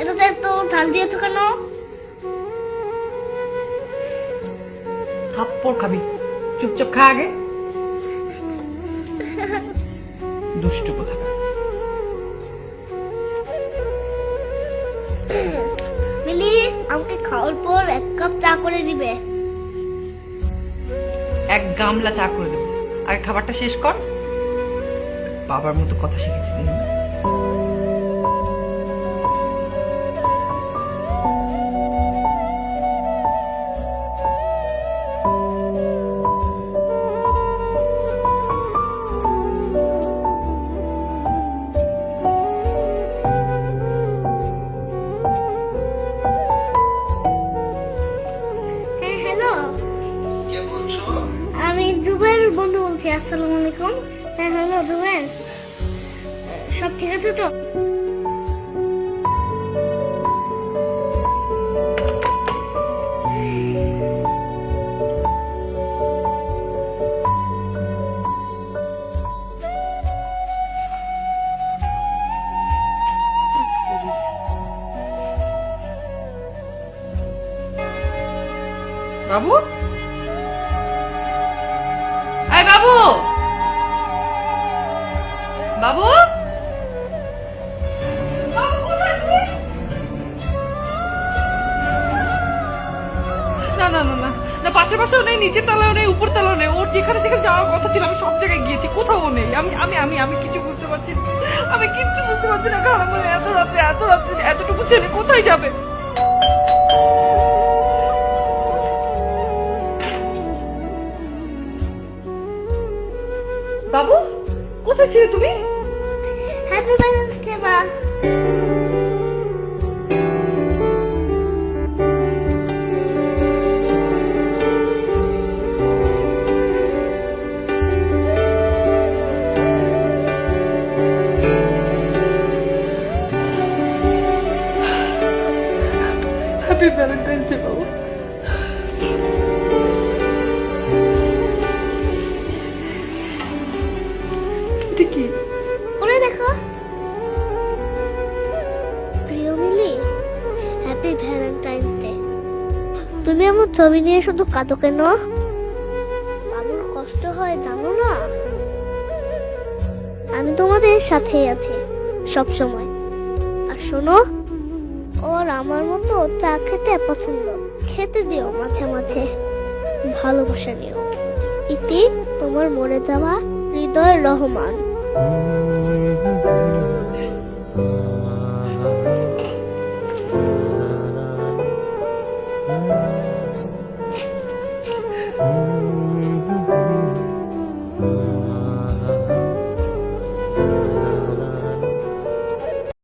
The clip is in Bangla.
এটাতে এত ঝাল দিয়েছ কেন? থাপ্পড় খাবি। চুপচাপ খা আগে। দুষ্টু কোথা মিলি আমাকে খাওয়ার পর এক কাপ চা করে দিবে। এক গামলা চা করে দেবো। আগে খাবারটা শেষ কর। বাবার মতো কথা শিখেছি জুবের বন্ধু বলছি আসসালামু আলাইকুম। হ্যাঁ হ্যালো জুবের সব ঠিক আছে তো? বাবু? এই বাবু! বাবু? না না না না না পাশের পাশেও নেই, নিচের তলাও নেই, উপর তলাও নেই। ওর যেখানে যেখানে যাওয়ার কথা ছিল, আমি সব জায়গায় গিয়েছি, কোথাও নেই। আমি আমি আমি আমি কিছু বুঝতে পারছি আমি কিচ্ছু বুঝতে পারছি না খারাপ এত রাত্রে এত রাত্রে, এতটুকু ছেলে কোথায় যাবে? বাবু কোথায় ছিলে তুমি? হ্যাপি ভ্যালেন্স ডে মা। হ্যাপি ভ্যালেন্টাইন্স ডে বাবু। এটা কি? করে দেখো। প্রিয় মিলি হ্যাপি ভ্যালেন্টাইন্স ডে তুমি আমার ছবি নিয়ে শুধু কাঁদো কেন? বাবুর কষ্ট হয় জানো না? আমি তোমাদের সাথেই আছি সব সময় আর শোনো ওর আমার মতো চা খেতে পছন্দ। খেতে দিও মাঝে মাঝে। ভালোবাসা নিও। ইতি তোমার মরে যাওয়া হৃদয় রহমান। 嗯。